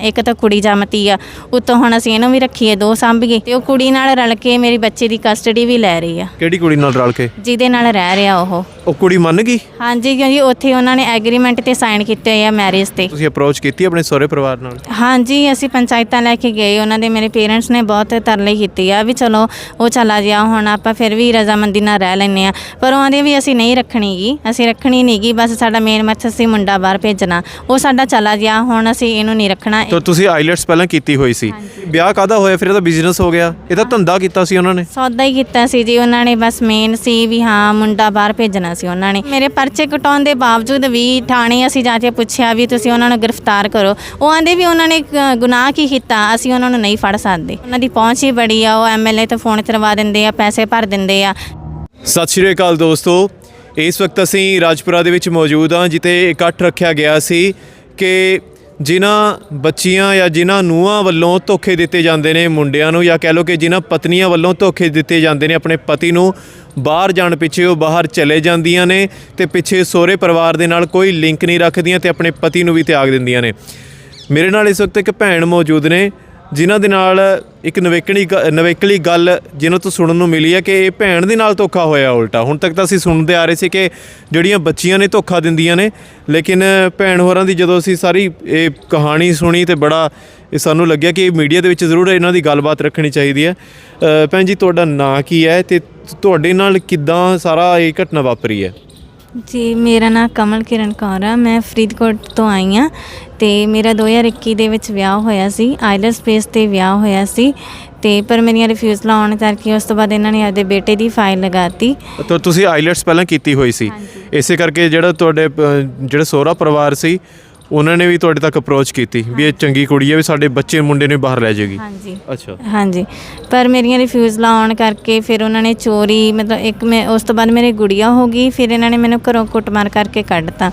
ਇੱਕ ਤਾਂ ਕੁੜੀ ਜੰਮਤੀ ਆ ਉਤੋਂ ਹੁਣ ਅਸੀਂ ਇਹਨੂੰ ਵੀ ਰੱਖੀਏ ਦੋ ਸਾਂਭੀਏ ਤੇ ਉਹ ਕੁੜੀ ਨਾਲ ਰਲ ਕੇ ਮੇਰੀ ਬੱਚੇ ਦੀ ਕਸਟਡੀ ਵੀ ਲੈ ਰਹੀ ਆ। ਕਿਹੜੀ ਕੁੜੀ ਨਾਲ ਰਲ ਕੇ? ਜਿਹਦੇ ਨਾਲ ਰਹਿ ਰਿਹਾ ਉਹ। ਉਹ ਕੁੜੀ ਮੰਨ ਗਈ? ਹਾਂਜੀ ਕਿਉਂਕਿ ਉੱਥੇ ਉਹਨਾਂ ਨੇ ਐਗਰੀਮੈਂਟ ਤੇ ਸਾਈਨ ਕੀਤੇ ਹੋਏ ਆ ਮੈਰਿਜ ਤੇ। ਤੁਸੀਂ ਅਪਰੋਚ ਕੀਤੀ ਆਪਣੇ ਸਹੁਰੇ ਪਰਿਵਾਰ ਨਾਲ? ਹਾਂਜੀ ਅਸੀਂ ਪੰਚਾਇਤਾਂ ਲੈ ਕੇ ਗਏ। ਉਹਨਾਂ ਦੇ ਮੇਰੇ ਪੇਰੈਂਟਸ ਨੇ ਬਹੁਤ ਤਰਲੇ ਕੀਤੀ ਆ ਵੀ ਚਲੋ ਉਹ ਚਲਾ ਗਿਆ ਹੁਣ ਆਪਾਂ ਫਿਰ ਵੀ ਰਜ਼ਾਮੰਦੀ ਨਾਲ ਰਹਿ ਲੈਨੇ ਆ। ਪਰ ਉਹ ਆਂਦੇ ਵੀ ਅਸੀਂ ਨਹੀਂ ਰੱਖਣੀ ਗੀ। ਅਸੀਂ ਰੱਖਣੀ ਨਹੀਂ ਗੀ ਬਸ ਸਾਡਾ ਮੇਨ ਮਕਸਦ ਸੀ ਮੁੰਡਾ ਬਾਹਰ ਭੇਜਣਾ। ਉਹ ਸਾਡਾ ਚਲਾ ਗਿਆ ਹੁਣ ਅਸੀਂ ਇਹਨੂੰ ਨਹੀਂ ਰੱਖਣਾ। ਤਾਂ ਤੁਸੀਂ ਆਈਲੈਟਸ ਪਹਿਲਾਂ ਕੀਤੀ ਹੋਈ ਸੀ। ਵਿਆਹ ਕਾਦਾ ਹੋਇਆ ਫਿਰ? ਇਹਦਾ ਬਿਜ਼ਨਸ ਹੋ ਗਿਆ। ਇਹਦਾ ਧੰਦਾ ਕੀਤਾ ਸੀ ਉਹਨਾਂ ਨੇ। ਸੌਦਾ ਹੀ ਕੀਤਾ ਸੀ ਜੀ। ਉਹਨਾਂ ਨੇ ਬਸ ਮੇਨ ਸੀ ਵੀ ਹਾਂ ਮੁੰਡਾ ਬਾਹਰ ਭੇਜਣਾ ਸੀ ਉਹਨਾਂ ਨੇ। ਮੇਰੇ ਪਰਚੇ ਕਟਾਉਣ ਦੇ ਬਾਵਜੂਦ ਵੀ ਥਾਣੇ ਅਸੀਂ ਜਾ ਕੇ ਪੁੱਛਿਆ ਵੀ ਤੁਸੀਂ ਉਹਨਾਂ ਨੂੰ ਗ੍ਰਿਫਤਾਰ ਕਰੋ। ਉਹ ਆਂਦੇ ਵੀ ਉਹਨਾਂ ਨੇ ਗੁਨਾਹ ਕੀ ਕੀਤਾ, ਅਸੀਂ ਉਹਨਾਂ ਨੂੰ ਨਹੀਂ ਫੜ ਸਕਦੇ। ਉਹਨਾਂ ਦੀ ਪਹੁੰਚ ਹੀ ਬੜੀ ਆ, ਉਹ ਐਮਐਲਏ ਤੋਂ ਫੋਨ ਕਰਵਾ ਦਿੰਦੇ ਆ, ਪੈਸੇ ਭਰ ਦਿੰਦੇ ਆ। ਸਤਿ ਸ਼੍ਰੀ ਅਕਾਲ ਦੋਸਤੋ। ਇਸ ਵਕਤ ਅਸੀਂ ਰਾਜਪੁਰਾ ਦੇ ਵਿੱਚ ਮੌਜੂਦ ਹਾਂ, ਜਿੱਥੇ ਇਕੱਠ ਰੱਖਿਆ ਗਿਆ ਸੀ ਕਿ ਜਿਨ੍ਹਾਂ ਬੱਚੀਆਂ ਜਾਂ ਜਿਨ੍ਹਾਂ ਨੂੰਹਾਂ ਵੱਲੋਂ ਧੋਖੇ ਦਿੱਤੇ ਜਾਂਦੇ ਨੇ ਮੁੰਡਿਆਂ ਨੂੰ, ਜਾਂ ਕਹਿ ਲਓ ਕਿ ਜਿਨ੍ਹਾਂ ਪਤਨੀਆਂ ਵੱਲੋਂ ਧੋਖੇ ਦਿੱਤੇ ਜਾਂਦੇ ਨੇ ਆਪਣੇ ਪਤੀ ਨੂੰ ਬਾਹਰ ਜਾਣ ਪਿੱਛੇ ਉਹ ਬਾਹਰ ਚਲੇ ਜਾਂਦੀਆਂ ਨੇ ਤੇ ਪਿੱਛੇ ਸਹੁਰੇ ਪਰਿਵਾਰ ਦੇ ਨਾਲ ਕੋਈ ਲਿੰਕ ਨਹੀਂ ਰੱਖਦੀਆਂ ਤੇ ਆਪਣੇ ਪਤੀ ਨੂੰ ਵੀ ਤਿਆਗ ਦਿੰਦੀਆਂ ਨੇ। ਮੇਰੇ ਨਾਲ ਇਸ ਵਕਤ ਇੱਕ ਭੈਣ ਮੌਜੂਦ ਨੇ, ਜਿਨ੍ਹਾਂ ਦੇ ਨਾਲ ਇੱਕ ਨਵੇਕਲੀ ਗ- ਨਵੇਕਲੀ ਗੱਲ ਜਿਹਨਾਂ ਤੋਂ ਸੁਣਨ ਨੂੰ ਮਿਲੀ ਹੈ ਕਿ ਇਹ ਭੈਣ ਦੇ ਨਾਲ ਧੋਖਾ ਹੋਇਆ ਉਲਟਾ। ਹੁਣ ਤੱਕ ਤਾਂ ਅਸੀਂ ਸੁਣਦੇ ਆ ਰਹੇ ਸੀ ਕਿ ਜਿਹੜੀਆਂ ਬੱਚੀਆਂ ਨੇ ਧੋਖਾ ਦਿੰਦੀਆਂ ਨੇ, ਲੇਕਿਨ ਭੈਣ ਹੋਰਾਂ ਦੀ ਜਦੋਂ ਅਸੀਂ ਸਾਰੀ ਇਹ ਕਹਾਣੀ ਸੁਣੀ ਤੇ ਬੜਾ ਇਹ ਸਾਨੂੰ ਲੱਗਿਆ ਕਿ ਮੀਡੀਆ ਦੇ ਵਿੱਚ ਜ਼ਰੂਰ ਇਹਨਾਂ ਦੀ ਗੱਲਬਾਤ ਰੱਖਣੀ ਚਾਹੀਦੀ ਹੈ। ਭੈਣ ਜੀ, ਤੁਹਾਡਾ ਨਾਂ ਕੀ ਹੈ ਤੇ ਤੁਹਾਡੇ ਨਾਲ ਕਿੱਦਾਂ ਸਾਰਾ ਇਹ ਘਟਨਾ ਵਾਪਰੀ ਹੈ? ਜੀ ਮੇਰਾ ਨਾਮ ਕਮਲ ਕਿਰਨ ਕੌਰ ਆ। ਮੈਂ ਫਰੀਦਕੋਟ ਤੋਂ ਆਈ ਆ ਤੇ ਮੇਰਾ 2021 ਦੇ ਵਿੱਚ ਵਿਆਹ ਹੋਇਆ ਸੀ। ਆਈਲੈਟਸ ਬੇਸ ਤੇ ਵਿਆਹ ਹੋਇਆ ਸੀ ਤੇ ਪਰ ਮੇਰੀਆਂ ਰਿਫਿਊਜ਼ਲ ਆਉਣ ਕਰਕੇ ਉਸ ਤੋਂ ਬਾਅਦ ਇਹਨਾਂ ਨੇ ਆਪਦੇ ਬੇਟੇ ਦੀ ਫਾਈਲ ਲਗਾਤੀ। ਤਾਂ ਤੁਸੀਂ ਆਈਲੈਟਸ ਪਹਿਲਾਂ ਕੀਤੀ ਹੋਈ ਸੀ। ਇਸੇ ਕਰਕੇ ਜਿਹੜਾ ਤੁਹਾਡੇ ਅ, ਜਿਹੜਾ ਸਹੁਰਾ ਪਰਿਵਾਰ ਸੀ ਉਹਨਾਂ ਨੇ ਵੀ ਤੁਹਾਡੇ ਤੱਕ ਅਪਰੋਚ ਕੀਤੀ ਵੀ ਇਹ ਚੰਗੀ ਕੁੜੀ ਹੈ ਵੀ ਸਾਡੇ ਬੱਚੇ ਮੁੰਡੇ ਨੂੰ ਬਾਹਰ ਲੈ ਜਾਏਗੀ। ਹਾਂਜੀ। ਅੱਛਾ। ਹਾਂਜੀ। ਪਰ ਮੇਰੀਆਂ ਰਿਫਿਊਜ਼ਲਾਂ ਆਉਣ ਕਰਕੇ ਫਿਰ ਉਹਨਾਂ ਨੇ ਚੋਰੀ ਮਤਲਬ ਇੱਕ ਮੈਂ ਉਸ ਤੋਂ ਬਾਅਦ ਮੇਰੇ ਗੁੜੀਆ ਹੋ ਗਈ ਫਿਰ ਇਹਨਾਂ ਨੇ ਮੈਨੂੰ ਘਰੋਂ ਕੁੱਟਮਾਰ ਕਰਕੇ ਕੱਢਤਾ।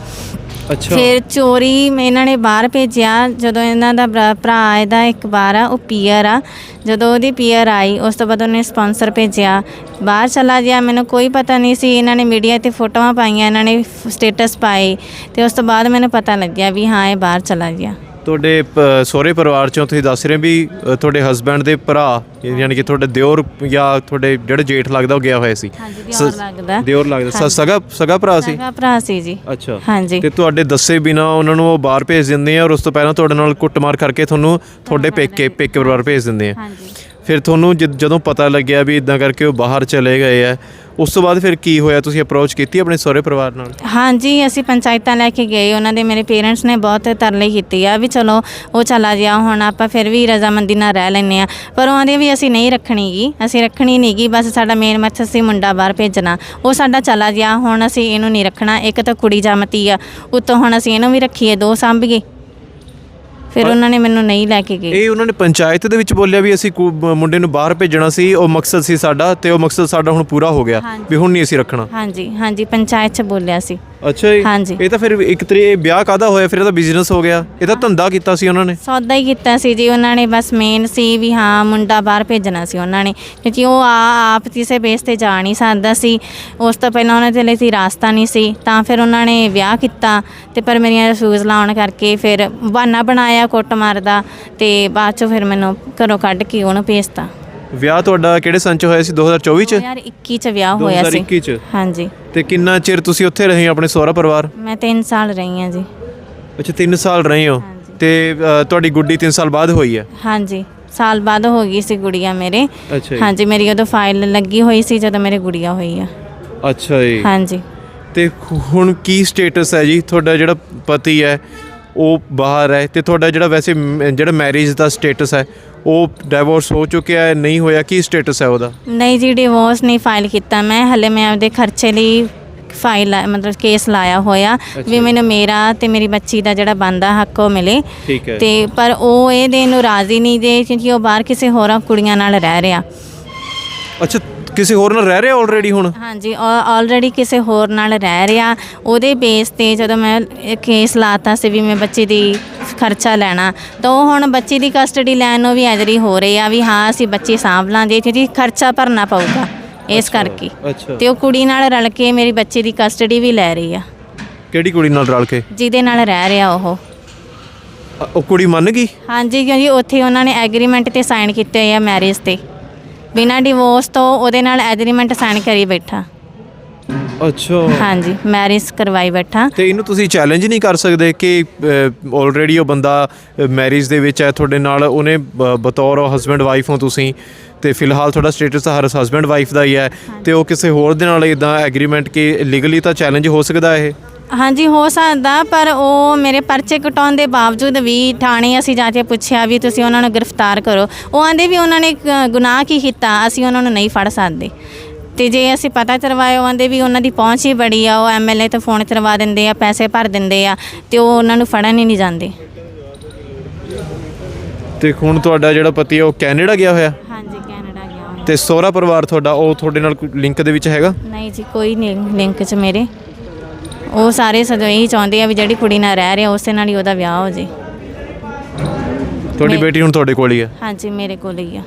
ਅੱਛਾ। ਫਿਰ ਚੋਰੀ ਇਹਨਾਂ ਨੇ ਬਾਹਰ ਭੇਜਿਆ। ਜਦੋਂ ਇਹਨਾਂ ਦਾ ਭਰਾ- ਭਰਾ ਇਹਦਾ ਇੱਕ ਬਾਰ ਆ, ਉਹ ਪੀਅਰ ਆ। ਜਦੋਂ ਉਹਦੀ ਪੀਅਰ ਆਈ, ਉਸ ਤੋਂ ਬਾਅਦ ਉਹਨੇ ਸਪਾਂਸਰ ਭੇਜਿਆ। ਬਾਹਰ ਚਲਾ ਗਿਆ। ਮੈਨੂੰ ਕੋਈ ਪਤਾ ਨਹੀਂ ਸੀ। ਇਹਨਾਂ ਨੇ ਮੀਡੀਆ ਤੇ ਫੋਟੋਆਂ ਪਾਈਆਂ, ਇਹਨਾਂ ਨੇ ਸਟੇਟਸ ਪਾਏ। ਤੇ ਉਸ ਤੋਂ ਬਾਅਦ ਮੈਨੂੰ ਪਤਾ ਲੱਗਿਆ ਵੀ ਹਾਂ, ਇਹ ਬਾਹਰ ਚਲਾ ਗਿਆ। ਤੁਹਾਡੇ ਸਹੁਰੇ ਪਰਿਵਾਰ ਚੋਂ ਤੁਸੀਂ ਦੱਸ ਰਹੇ ਵੀ ਤੁਹਾਡੇ ਹਸਬੈਂਡ ਦੇ ਭਰਾ ਯਾਨੀ ਕਿ ਤੁਹਾਡੇ ਦਿਓਰ ਜਾਂ ਤੁਹਾਡੇ ਜਿਹੜਾ ਜੇਠ ਲੱਗਦਾ ਉਹ ਗਿਆ ਹੋਇਆ ਸੀ। ਹਾਂਜੀ ਦਿਓਰ ਲੱਗਦਾ। ਦਿਓਰ ਲੱਗਦਾ। ਸਗਾ ਸਗਾ ਭਰਾ ਸੀ? ਹੈਗਾ ਭਰਾ ਸੀ ਜੀ। ਅੱਛਾ। ਹਾਂਜੀ। ਤੇ ਤੁਹਾਡੇ ਦੱਸੇ ਬਿਨਾ ਉਹਨਾਂ ਨੂੰ ਉਹ ਬਾਹਰ ਭੇਜ ਦਿੰਦੇ ਆ ਔਰ ਉਸ ਤੋਂ ਪਹਿਲਾਂ ਤੁਹਾਡੇ ਨਾਲ ਕੁੱਟਮਾਰ ਕਰਕੇ ਤੁਹਾਨੂੰ ਤੁਹਾਡੇ ਪੇਕੇ ਪੇਕੇ ਪਰਿਵਾਰ ਭੇਜ ਦਿੰਦੇ ਆ। ਹਾਂਜੀ। ਫਿਰ ਤੁਹਾਨੂੰ ਜਦ- ਜਦੋਂ ਪਤਾ ਲੱਗਿਆ ਵੀ ਇਦਾਂ ਕਰਕੇ ਉਹ ਬਾਹਰ ਚਲੇ ਗਏ ਆ, ਉਸ ਤੋਂ ਬਾਅਦ ਫਿਰ ਕੀ ਹੋਇਆ? ਤੁਸੀਂ ਅਪਰੋਚ ਕੀਤੀ ਆਪਣੇ ਸਹੁਰੇ ਪਰਿਵਾਰ ਨਾਲ? ਹਾਂਜੀ, ਅਸੀਂ ਪੰਚਾਇਤਾਂ ਲੈ ਕੇ ਗਏ। ਉਹਨਾਂ ਦੇ ਮੇਰੇ ਪੇਰੈਂਟਸ ਨੇ ਬਹੁਤ ਤਰਲੇ ਕੀਤੀ ਆ ਵੀ ਚਲੋ, ਉਹ ਚਲਾ ਗਿਆ, ਹੁਣ ਆਪਾਂ ਫਿਰ ਵੀ ਰਜ਼ਾਮੰਦੀ ਨਾਲ ਰਹਿ ਲੈਨੇ ਆ। ਪਰ ਉਹ ਆਂਦੇ ਵੀ ਅਸੀਂ ਨਹੀਂ ਰੱਖਣੀ ਗੀ, ਅਸੀਂ ਰੱਖਣੀ ਨਹੀਂ ਗੀ, ਬਸ ਸਾਡਾ ਮੇਨ ਮਕਸਦ ਸੀ ਮੁੰਡਾ ਬਾਹਰ ਭੇਜਣਾ। ਉਹ ਸਾਡਾ ਚਲਾ ਗਿਆ, ਹੁਣ ਅਸੀਂ ਇਹਨੂੰ ਨਹੀਂ ਰੱਖਣਾ। ਇੱਕ ਤਾਂ ਕੁੜੀ ਜੰਮਤੀ ਆ, ਉਤੋਂ ਹੁਣ ਅਸੀਂ ਇਹਨੂੰ ਵੀ ਰੱਖੀਏ, ਦੋ ਸਾਂਭੀਏ। ਫਿਰ ਉਹਨਾਂ ਨੇ ਮੈਨੂੰ ਨਹੀਂ ਲੈ ਕੇ ਗਏ। ਇਹ ਉਹਨਾਂ ਨੇ ਪੰਚਾਇਤ ਦੇ ਵਿੱਚ ਬੋਲਿਆ ਵੀ ਅਸੀਂ ਕੋ- ਮੁੰਡੇ ਨੂੰ ਬਾਹਰ ਭੇਜਣਾ ਸੀ ਉਹ ਮਕਸਦ ਸੀ ਸਾਡਾ ਤੇ ਉਹ ਮਕਸਦ ਸਾਡਾ ਹੁਣ ਪੂਰਾ ਹੋ ਗਿਆ। ਵੀ ਹੁਣ ਨਹੀਂ ਅਸੀਂ ਰੱਖਣਾ। ਹਾਂਜੀ ਹਾਂਜੀ ਪੰਚਾਇਤ 'ਚ ਬੋਲਿਆ ਸੀ। ਅੱਛਾ ਜੀ। ਹਾਂਜੀ। ਇਹ ਤਾਂ ਫਿਰ ਇੱਕ ਤਰੀ ਇਹ ਵਿਆਹ ਕਾਦਾ ਹੋਇਆ? ਫਿਰ ਇਹਦਾ ਬਿਜ਼ਨਸ ਹੋ ਗਿਆ। ਇਹਦਾ ਧੰਦਾ ਕੀਤਾ ਸੀ ਉਹਨਾਂ ਨੇ। ਸੌਦਾ ਹੀ ਕੀਤਾ ਸੀ ਜੀ ਉਹਨਾਂ ਨੇ। ਬਸ ਮੇਨ ਸੀ ਵੀ ਹਾਂ ਮੁੰਡਾ ਬਾਹਰ ਭੇਜਣਾ ਸੀ ਉਹਨਾਂ ਨੇ। ਕਿਉਂਕਿ ਉਹ ਆ ਆਪ ਕਿਸੇ ਬੇਸ ਤੇ ਜਾ ਨਹੀਂ ਸਕਦਾ ਸੀ। ਉਸ ਤੋਂ ਪਹਿਲਾਂ ਉਹਨਾਂ ਦੇ ਲਈ ਸੀ ਰਾਸਤਾ ਨਹੀਂ ਸੀ। ਤਾਂ ਫਿਰ ਉਹਨਾਂ ਨੇ ਵਿਆਹ ਕੀਤਾ ਤੇ ਪਰ ਮੇਰੀਆਂ ਰਿਫਿਊਜ਼ ਲਾਉਣ ਕਰਕੇ ਫਿਰ ਬਹਾਨਾ ਬਣਾਇਆ ਕੁੱਟ ਮਾਰਦਾ ਤੇ ਬਾਅਦ ਚੋਂ ਫਿਰ ਮੈਨੂੰ ਘਰੋਂ ਕੱਢ ਕੇ ਉਹਨੂੰ ਭੇਜਤਾ। ਵਿਆਹ ਤੁਹਾਡਾ ਕਿਹੜੇ ਸੰਨ ਚ ਹੋਇਆ ਸੀ? 2024 ਚ? 2021 ਚ ਵਿਆਹ ਹੋਇਆ ਸੀ। 2021 ਚ? ਹਾਂਜੀ। ਤੇ ਕਿੰਨਾ ਚਿਰ ਤੁਸੀਂ ਉੱਥੇ ਰਹੇ ਆਪਣੇ ਸਹੁਰਾ ਪਰਿਵਾਰ? ਮੈਂ 3 ਸਾਲ ਰਹੀ ਹਾਂ ਜੀ। ਅੱਛਾ 3 ਸਾਲ ਰਹੇ ਹੋ। ਤੇ ਤੁਹਾਡੀ ਗੁੱਡੀ 3 ਸਾਲ ਬਾਅਦ ਹੋਈ ਹੈ? ਹਾਂਜੀ ਸਾਲ ਬਾਅਦ ਹੋ ਗਈ ਸੀ ਗੁੜੀਆ ਮੇਰੇ। ਹਾਂਜੀ ਮੇਰੀ ਉਦੋਂ ਫਾਈਲ ਲੱਗੀ ਹੋਈ ਸੀ ਜਦੋਂ ਮੇਰੇ ਗੁੜੀਆ ਹੋਈ ਆ। ਅੱਛਾ ਜੀ। ਹਾਂਜੀ। ਤੇ ਹੁਣ ਕੀ ਸਟੇਟਸ ਹੈ ਜੀ? ਤੁਹਾਡਾ ਜਿਹੜਾ ਪਤੀ ਹੈ ਉਹ ਬਾਹਰ ਹੈ। ਤੇ ਤੁਹਾਡਾ ਜਿਹੜਾ ਵੈਸੇ ਜਿਹੜਾ ਮੈਰਿਜ ਦਾ ਸਟੇਟਸ ਹੈ ਉਹ ਡਿਵੋਰਸ ਹੋ ਚੁੱਕਿਆ ਹੈ ਨਹੀਂ ਹੋਇਆ ਕੀ ਸਟੇਟਸ ਹੈ ਉਹਦਾ? ਨਹੀਂ ਜੀ ਡਿਵੋਰਸ ਨਹੀਂ ਫਾਈਲ ਕੀਤਾ ਮੈਂ। ਹਲੇ ਮੈਂ ਆਪਦੇ ਖਰਚੇ ਲਈ ਫਾਈਲ ਮਤਲਬ ਕੇਸ ਲਾਇਆ ਹੋਇਆ। ਵੀ ਮੈਨੂੰ ਮੇਰਾ ਤੇ ਮੇਰੀ ਬੱਚੀ ਦਾ ਜਿਹੜਾ ਬੰਦਾ ਹੱਕ ਉਹ ਮਿਲੇ। ਠੀਕ ਹੈ। ਤੇ ਪਰ ਉਹ ਇਹ ਦੇਣ ਨੂੰ ਰਾਜ਼ੀ ਨਹੀਂ ਜੇ ਕਿਉਂਕਿ ਉਹ ਬਾਹਰ ਕਿਸੇ ਹੋਰਾਂ ਕੁੜੀਆਂ ਨਾਲ ਰਹਿ ਰਿਹਾ। ਅੱਛਾ ਕਿਸੇ ਹੋਰ ਨਾਲ ਰਹਿ ਰਿਹਾ ਆਲਰੇਡੀ ਹੁਣ? ਹਾਂਜੀ ਆਲਰੇਡੀ ਕਿਸੇ ਹੋਰ ਨਾਲ ਰਹਿ ਰਿਹਾ। ਉਹਦੇ ਬੇਸ ਤੇ ਜਦੋਂ ਮੈਂ ਕੇਸ ਲਾਤਾ ਸੀ ਵੀ ਮੈਂ ਬੱਚੀ ਦੀ ਖਰਚਾ ਲੈਣਾ ਤਾਂ ਉਹ ਹੁਣ ਬੱਚੀ ਦੀ ਕਸਟਡੀ ਲੈਣ ਨੂੰ ਵੀ ਐਗਰੀ ਹੋ ਰਹੇ ਆ ਵੀ ਹਾਂ ਅਸੀਂ ਬੱਚੀ ਸਾਂਭ ਲਾਂਗੇ ਕਿਉਂਕਿ ਖਰਚਾ ਭਰਨਾ ਪਊਗਾ ਇਸ ਕਰਕੇ। ਤੇ ਉਹ ਕੁੜੀ ਨਾਲ ਰਲ ਕੇ ਮੇਰੀ ਬੱਚੀ ਦੀ ਕਸਟਡੀ ਵੀ ਲੈ ਰਹੀ ਆ। ਕਿਹੜੀ ਕੁੜੀ ਨਾਲ ਰਲ ਕੇ? ਜਿਹਦੇ ਨਾਲ ਰਹਿ ਰਿਹਾ ਉਹ। ਉਹ ਕੁੜੀ ਮੰਨ ਗਈ? ਹਾਂਜੀ ਕਿਉਂਕਿ ਉੱਥੇ ਉਹਨਾਂ ਨੇ ਐਗਰੀਮੈਂਟ ਤੇ ਸਾਈਨ ਕੀਤੇ ਹੋਏ ਆ ਮੈਰਿਜ ਤੇ। ਬਿਨਾਂ ਡਿਵੋਰਸ ਤੋਂ ਉਹਦੇ ਨਾਲ ਐਗਰੀਮੈਂਟ ਸਾਈਨ ਕਰੀ ਬੈਠਾ। ਅੱਛਾ। ਹਾਂਜੀ ਮੈਰਿਜ ਕਰਵਾਈ ਬੈਠਾ। ਤੇ ਇਹਨੂੰ ਤੁਸੀਂ ਚੈਲੰਜ ਨਹੀਂ ਕਰ ਸਕਦੇ ਕਿ ਆਲਰੇਡੀ ਉਹ ਬੰਦਾ ਮੈਰਿਜ ਦੇ ਵਿੱਚ ਹੈ ਤੁਹਾਡੇ ਨਾਲ ਉਹਨੇ ਬ- ਬਤੌਰ ਹਸਬੈਂਡ ਵਾਈਫ ਹੋ ਤੁਸੀਂ। ਤੇ ਫਿਲਹਾਲ ਤੁਹਾਡਾ ਸਟੇਟਸ ਹਰ ਹਸਬੈਂਡ ਵਾਈਫ ਦਾ ਹੀ ਹੈ। ਤੇ ਉਹ ਕਿਸੇ ਹੋਰ ਦੇ ਨਾਲ ਇਦਾਂ ਐਗਰੀਮੈਂਟ ਕਿ ਲੀਗਲੀ ਤਾਂ ਚੈਲੰਜ ਹੋ ਸਕਦਾ ਇਹ? ਹਾਂਜੀ ਹੋ ਸਕਦਾ ਪਰ ਉਹ ਮੇਰੇ ਪਰਚੇ ਕਟਾਉਣ ਦੇ ਬਾਵਜੂਦ ਵੀ ਥਾਣੇ ਅਸੀਂ ਜਾ ਕੇ ਪੁੱਛਿਆ ਵੀ ਤੁਸੀਂ ਉਹਨਾਂ ਨੂੰ ਗ੍ਰਿਫਤਾਰ ਕਰੋ। ਉਹ ਆਂਦੇ ਵੀ ਉਹਨਾਂ ਨੇ ਗੁਨਾਹ ਕੀ ਕੀਤਾ ਅਸੀਂ ਉਹਨਾਂ ਨੂੰ ਨਹੀਂ ਫੜ ਸਕਦੇ। ਤੇ ਜੇ ਅਸੀਂ ਪਤਾ ਕਰਵਾਏ ਉਹ ਆਂਦੇ ਵੀ ਉਹਨਾਂ ਦੀ ਪਹੁੰਚ ਹੀ ਬੜੀ ਆ ਉਹ ਐਮਐਲਏ ਤੋਂ ਫੋਨ ਕਰਵਾ ਦਿੰਦੇ ਆ ਪੈਸੇ ਭਰ ਦਿੰਦੇ ਆ ਤੇ ਉਹ ਉਹਨਾਂ ਨੂੰ ਫੜਨ ਹੀ ਨਹੀਂ ਜਾਂਦੇ। ਤੇ ਹੁਣ ਤੁਹਾਡਾ ਜਿਹੜਾ ਪਤੀ ਹੈ ਉਹ ਕੈਨੇਡਾ ਗਿਆ ਹੋਇਆ? ਹਾਂਜੀ ਕੈਨੇਡਾ ਗਿਆ ਤੇ ਸਹੁਰਾ ਪਰਿਵਾਰ ਤੁਹਾਡਾ ਉਹ ਤੁਹਾਡੇ ਨਾਲ ਲਿੰਕ ਦੇ ਵਿੱਚ ਹੈਗਾ? ਨਹੀਂ ਜੀ ਕੋਈ ਨਹੀਂ ਲਿੰਕ 'ਚ ਮੇਰੇ। ਉਹ ਸਾਰੇ ਸਦੋਂ ਇਹੀ ਚਾਹੁੰਦੇ ਆ ਵੀ ਜਿਹੜੀ ਕੁੜੀ ਨਾਲ ਰਹਿ ਰਿਹਾ ਉਸੇ ਨਾਲ ਹੀ ਉਹਦਾ ਵਿਆਹ ਹੋ ਜੇ। ਤੁਹਾਡੀ। ਬੇਟੀ ਹੁਣ ਤੁਹਾਡੇ ਕੋਲ ਹੀ ਹੈ ਹਾਂਜੀ ਮੇਰੇ ਕੋਲ ਹੀ ਆ।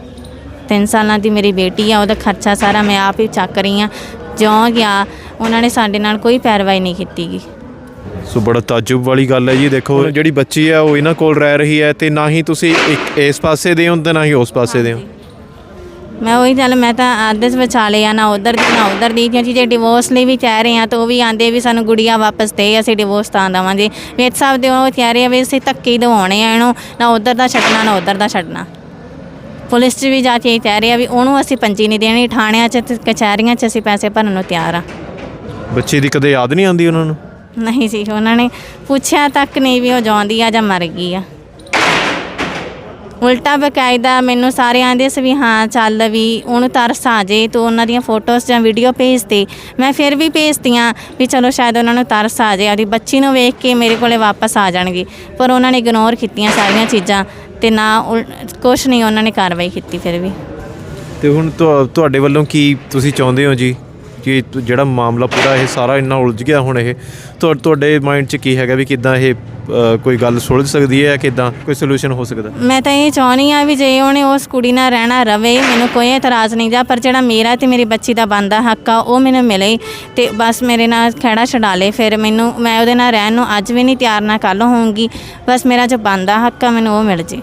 ਤਿੰਨ ਸਾਲਾਂ ਦੀ ਮੇਰੀ ਬੇਟੀ ਆ ਉਹਦਾ ਖਰਚਾ ਸਾਰਾ ਮੈਂ ਆਪ ਹੀ ਚੱਕ ਰਹੀ ਆ। ਜਿਉਂ ਗਿਆ ਉਹਨਾਂ ਨੇ ਸਾਡੇ ਨਾਲ ਕੋਈ ਪੈਰਵਾਈ ਨਹੀਂ ਕੀਤੀ ਗੀ। ਸੋ ਬੜਾ ਤਾਜੁਬ ਵਾਲੀ ਗੱਲ ਹੈ ਜੀ ਦੇਖੋ ਜਿਹੜੀ ਬੱਚੀ ਹੈ ਉਹ ਇਹਨਾਂ ਕੋਲ ਰਹਿ ਰਹੀ ਹੈ ਤੇ ਨਾ ਹੀ ਤੁਸੀਂ ਇੱਕ ਇਸ ਪਾਸੇ ਦੇ ਹੋ ਤੇ ਨਾ ਹੀ ਉਸ ਪਾਸੇ ਦੇ ਹੋ। ਮੈਂ ਉਹੀ ਗੱਲ ਮੈਂ ਤਾਂ ਆਦੇਸ ਵਿਚਾਲੇ ਆ ਨਾ ਉਧਰ ਦੀ ਨਾ ਉਧਰ ਦੀ। ਕਿਉਂਕਿ ਜੇ ਡਿਵੋਰਸ ਲਈ ਵੀ ਕਹਿ ਰਹੇ ਆ ਤਾਂ ਉਹ ਵੀ ਆਂਦੇ ਵੀ ਸਾਨੂੰ ਗੁੜੀਆ ਵਾਪਸ ਦੇ ਅਸੀਂ ਡਿਵੋਰਸ ਤਾਂ ਦੇਵਾਂਗੇ। ਵੇਖ ਸਕਦੇ ਹੋ ਉਹ ਕਹਿ ਰਹੇ ਆ ਵੀ ਅਸੀਂ ਧੱਕੇ ਦਿਵਾਉਣੇ ਆ ਇਹਨੂੰ ਨਾ ਉਧਰ ਦਾ ਛੱਡਣਾ ਨਾ ਉਧਰ ਦਾ ਛੱਡਣਾ। ਪੁਲਿਸ 'ਚ ਵੀ ਜਾ ਕੇ ਇਹ ਕਹਿ ਰਹੇ ਆ ਵੀ ਉਹਨੂੰ ਅਸੀਂ ਪੰਜੀ ਨਹੀਂ ਦੇਣੀ ਥਾਣਿਆਂ 'ਚ ਤੇ ਕਚਹਿਰੀਆਂ 'ਚ ਅਸੀਂ ਪੈਸੇ ਭਰਨ ਨੂੰ ਤਿਆਰ ਆ। ਬੱਚੇ ਦੀ ਕਦੇ ਯਾਦ ਨਹੀਂ ਆਉਂਦੀ ਉਹਨਾਂ ਨੂੰ? ਨਹੀਂ ਜੀ ਉਹਨਾਂ ਨੇ ਪੁੱਛਿਆ ਤੱਕ ਨਹੀਂ ਵੀ ਉਹ ਜਿਉਂਦੀ ਆ ਜਾਂ ਮਰ ਗਈ ਆ। ਉਲਟਾ ਬਕਾਇਦਾ ਮੈਨੂੰ ਸਾਰੇ ਆਂਦੇ ਸੀ ਵੀ ਹਾਂ, ਚੱਲ ਵੀ ਉਹਨੂੰ ਤਰਸ ਆ ਜੇ, ਤੂੰ ਉਹਨਾਂ ਦੀਆਂ ਫੋਟੋਜ਼ ਜਾਂ ਵੀਡੀਓ ਭੇਜ ਦੇ ਮੈਂ ਫਿਰ ਵੀ ਭੇਜਤੀਆਂ ਵੀ ਚਲੋ ਸ਼ਾਇਦ ਉਹਨਾਂ ਨੂੰ ਤਰਸ ਆ ਜੇ, ਆਪਦੀ ਬੱਚੀ ਨੂੰ ਵੇਖ ਕੇ ਮੇਰੇ ਕੋਲੇ ਵਾਪਸ ਆ ਜਾਣਗੇ। ਪਰ ਉਹਨਾਂ ਨੇ ਇਗਨੋਰ ਕੀਤੀਆਂ ਸਾਰੀਆਂ ਚੀਜ਼ਾਂ ਤੇ ਨਾ ਕੁਝ ਨਹੀਂ ਉਹਨਾਂ ਨੇ ਕਾਰਵਾਈ ਕੀਤੀ ਫਿਰ ਵੀ। ਤੇ ਹੁਣ ਤੁਹਾ- ਤੁਹਾਡੇ ਵੱਲੋਂ ਕੀ ਤੁਸੀਂ ਚਾਹੁੰਦੇ ਹੋ ਜੀ? ਕਿ ਜਿਹੜਾ ਮਾਮਲਾ ਪੂਰਾ ਇਹ ਸਾਰਾ ਇੰਨਾ ਉਲਝ ਗਿਆ ਹੁਣ ਇਹ। ਤੁਹਾ- ਤੁਹਾਡੇ ਮਾਈਂਡ 'ਚ ਕੀ ਹੈਗਾ ਵੀ ਕਿਦਾਂ ਇਹ ਕੋਈ ਗੱਲ ਸੁਲਝ ਸਕਦੀ ਹੈ ਕਿਦਾਂ ਕੋਈ ਸੋਲੂਸ਼ਨ ਹੋ ਸਕਦਾ? ਮੈਂ ਤਾਂ ਇਹ ਚਾਹੁੰਦੀ ਆ ਵੀ ਜੇ ਉਹਨੇ ਉਸ ਕੁੜੀ ਨਾਲ ਰਹਿਣਾ ਰਵੇ, ਮੈਨੂੰ ਕੋਈ ਇਤਰਾਜ਼ ਨਹੀਂ ਜਾ ਪਰ ਜਿਹੜਾ ਮੇਰਾ ਤੇ ਮੇਰੀ ਬੱਚੀ ਦਾ ਬੰਦਾ ਹੱਕ ਆ, ਉਹ ਮੈਨੂੰ ਮਿਲੇ ਤੇ ਬਸ ਮੇਰੇ ਨਾਲ ਖੜਾ ਛਡਾ ਲੇ। ਫਿਰ ਮੈਨੂੰ, ਮੈਂ ਉਹਦੇ ਨਾਲ ਰਹਿਣ ਨੂੰ ਅੱਜ ਵੀ ਨਹੀਂ ਤਿਆਰ ਨਾ ਕੱਲ ਹੋਊਂਗੀ। ਬਸ ਮੇਰਾ ਜੋ ਬੰਦਾ ਹੱਕ ਆ, ਮੈਨੂੰ ਉਹ ਮਿਲ ਜੇ।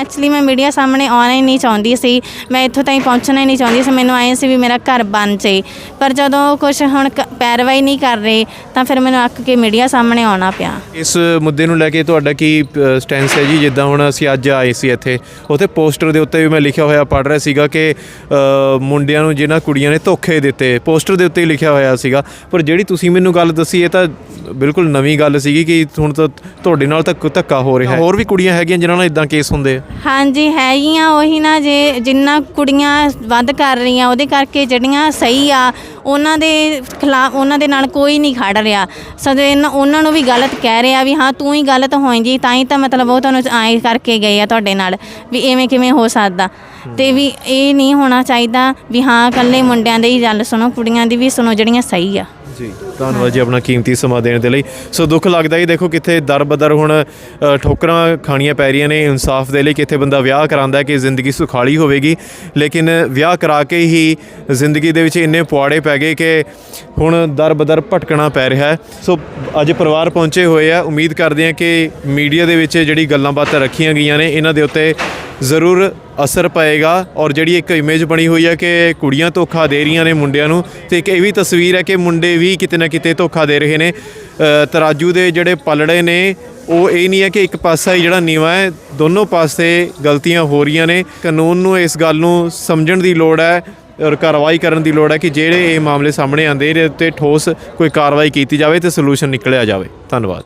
ਐਕਚੁਅਲੀ ਮੈਂ ਮੀਡੀਆ ਸਾਹਮਣੇ ਆਉਣਾ ਹੀ ਨਹੀਂ ਚਾਹੁੰਦੀ ਸੀ। ਮੈਂ ਇੱਥੋਂ ਤਾਈਂ ਪਹੁੰਚਣਾ ਹੀ ਨਹੀਂ ਚਾਹੁੰਦੀ ਸੀ। ਮੈਨੂੰ ਆਏ ਸੀ ਵੀ ਮੇਰਾ ਘਰ ਬਣ ਜੇ। ਪਰ ਜਦੋਂ ਕੁਝ ਹੁਣ ਕ- ਪੈਰਵਾਈ ਨਹੀਂ ਕਰ ਰਹੇ ਤਾਂ ਫਿਰ ਮੈਨੂੰ ਅੱਕ ਕੇ ਮੀਡੀਆ ਸਾਹਮਣੇ ਆਉਣਾ ਪਿਆ। ਇਸ ਮੁੱਦੇ ਨੂੰ ਲੈ ਕੇ ਤੁਹਾਡਾ ਕੀ ਸਟੈਂਸ ਹੈ ਜੀ? ਜਿੱਦਾਂ ਹੁਣ ਅਸੀਂ ਅੱਜ ਆਏ ਸੀ ਇੱਥੇ ਉੱਥੇ ਪੋਸਟਰ ਦੇ ਉੱਤੇ ਵੀ ਮੈਂ ਲਿਖਿਆ ਹੋਇਆ ਪੜ ਰਿਹਾ ਸੀਗਾ ਕਿ ਅ, ਮੁੰਡਿਆਂ ਨੂੰ ਜਿਹਨਾਂ ਕੁੜੀਆਂ ਨੇ ਧੋਖੇ ਦਿੱਤੇ ਪੋਸਟਰ ਦੇ ਉੱਤੇ ਹੀ ਲਿਖਿਆ ਹੋਇਆ ਸੀਗਾ। ਪਰ ਜਿਹੜੀ ਤੁਸੀਂ ਮੈਨੂੰ ਗੱਲ ਦੱਸੀ ਇਹ ਤਾਂ ਬਿਲਕੁਲ ਨਵੀਂ ਗੱਲ ਸੀਗੀ ਕਿ ਹੁਣ ਤਾਂ ਤੁਹਾਡੇ ਨਾਲ ਤਾਂ ਧੱਕਾ ਹੋ ਰਿਹਾ ਹੋਰ ਵੀ ਕੁੜੀਆਂ ਹੈਗੀਆਂ ਜਿਨ੍ਹਾਂ ਨਾਲ ਇਦਾਂ ਕੇਸ ਹੁੰਦੇ ਆ। ਹਾਂਜੀ ਹੈਗੀਆਂ ਉਹੀ ਨਾ ਜੇ ਜਿੰਨਾ ਕੁੜੀਆਂ ਵੱਧ ਕਰ ਰਹੀਆਂ, ਉਹਦੇ ਕਰਕੇ ਜਿਹੜੀਆਂ ਸਹੀ ਆ, ਉਹਨਾਂ ਦੇ ਖਿਲਾਫ, ਉਹਨਾਂ ਦੇ ਨਾਲ ਕੋਈ ਨਹੀਂ ਖੜ ਰਿਹਾ। ਸਗੋਂ ਇਹਨਾਂ- ਉਹਨਾਂ ਨੂੰ ਵੀ ਗਲਤ ਕਹਿ ਰਿਹਾ ਵੀ ਹਾਂ, ਤੂੰ ਹੀ ਗਲਤ ਹੋਏਂਗੀ, ਤਾਂ ਹੀ ਤਾਂ ਮਤਲਬ ਉਹ ਤੁਹਾਨੂੰ ਆਏ ਕਰਕੇ ਗਏ ਆ ਤੁਹਾਡੇ ਨਾਲ, ਵੀ ਐਵੇਂ ਕਿਵੇਂ ਹੋ ਸਕਦਾ। ਤੇ ਵੀ ਇਹ ਨਹੀਂ ਹੋਣਾ ਚਾਹੀਦਾ ਵੀ ਹਾਂ, ਇਕੱਲੇ ਮੁੰਡਿਆਂ ਦੇ ਹੀ ਗੱਲ ਸੁਣੋ, ਕੁੜੀਆਂ ਦੀ ਵੀ ਸੁਣੋ, ਜਿਹੜੀਆਂ ਸਹੀ ਆ। ਜੀ। ਧੰਨਵਾਦ ਜੀ ਆਪਣਾ ਕੀਮਤੀ ਸਮਾਂ ਦੇਣ ਦੇ ਲਈ। ਸੋ ਦੁੱਖ ਲੱਗਦਾ ਹੀ ਦੇਖੋ ਕਿੱਥੇ ਦਰ ਬਦਰ ਹੁਣ ਅ, ਠੋਕਰਾਂ ਖਾਣੀਆਂ ਪੈ ਰਹੀਆਂ ਨੇ ਇਨਸਾਫ ਦੇ ਲਈ ਕਿੱਥੇ ਬੰਦਾ ਵਿਆਹ ਕਰਾਂਦਾ ਹੈ ਕਿ ਜ਼ਿੰਦਗੀ ਸੁਖਾਲੀ ਹੋਵੇਗੀ। ਲੇਕਿਨ ਵਿਆਹ ਕਰਾ ਕੇ ਹੀ ਜ਼ਿੰਦਗੀ ਦੇ ਵਿੱਚ ਇੰਨੇ ਪੁਆੜੇ ਪੈ ਗਏ ਕਿ ਹੁਣ ਦਰ ਬਦਰ ਭਟਕਣਾ ਪੈ ਰਿਹਾ ਹੈ। ਸੋ ਅੱਜ ਪਰਿਵਾਰ ਪਹੁੰਚੇ ਹੋਏ ਆ। ਉਮੀਦ ਕਰਦੇ ਹਾਂ ਕਿ ਮੀਡੀਆ ਦੇ ਵਿੱਚ ਜਿਹੜੀ ਗੱਲਾਂ ਬਾਤਾਂ ਰੱਖੀਆਂ ਗਈਆਂ ਨੇ ਇਹਨਾਂ ਦੇ ਉੱਤੇ ਜ਼ਰੂਰ ਅਸਰ ਪਏਗਾ। ਔਰ ਜਿਹੜੀ ਇੱਕ ਇਮੇਜ ਬਣੀ ਹੋਈ ਹੈ ਕਿ ਕੁੜੀਆਂ ਧੋਖਾ ਦੇ ਰਹੀਆਂ ਨੇ ਮੁੰਡਿਆਂ ਨੂੰ ਤੇ ਇੱਕ ਇਹ ਵੀ ਤਸਵੀਰ ਹੈ ਕਿ ਮੁੰਡੇ ਵੀ ਕਿਤੇ ਨਾ ਕਿਤੇ ਧੋਖਾ ਦੇ ਰਹੇ ਨੇ ਤਰਾਜੂ ਦੇ ਜਿਹੜੇ ਪਲੜੇ ਨੇ, ਉਹ ਇਹ ਨਹੀਂ ਹੈ ਕਿ ਇੱਕ ਪਾਸਾ ਹੀ ਜਿਹੜਾ ਨੀਵਾ ਹੈ, ਦੋਨੋਂ ਪਾਸੇ ਗਲਤੀਆਂ ਹੋ ਰਹੀਆਂ ਨੇ। ਕਾਨੂੰਨ ਨੂੰ ਇਸ ਗੱਲ ਨੂੰ ਸਮਝਣ ਦੀ ਲੋੜ ਹੈ ਔਰ ਕਾਰਵਾਈ ਕਰਨ ਦੀ ਲੋੜ ਹੈ ਕਿ ਜਿਹੜੇ ਇਹ ਮਾਮਲੇ ਸਾਹਮਣੇ ਆਉਂਦੇ ਇਹਦੇ ਉੱਤੇ ਠੋਸ ਕੋਈ ਕਾਰਵਾਈ ਕੀਤੀ ਜਾਵੇ ਤੇ ਸੋਲੂਸ਼ਨ ਨਿਕਲਿਆ ਜਾਵੇ। ਧੰਨਵਾਦ।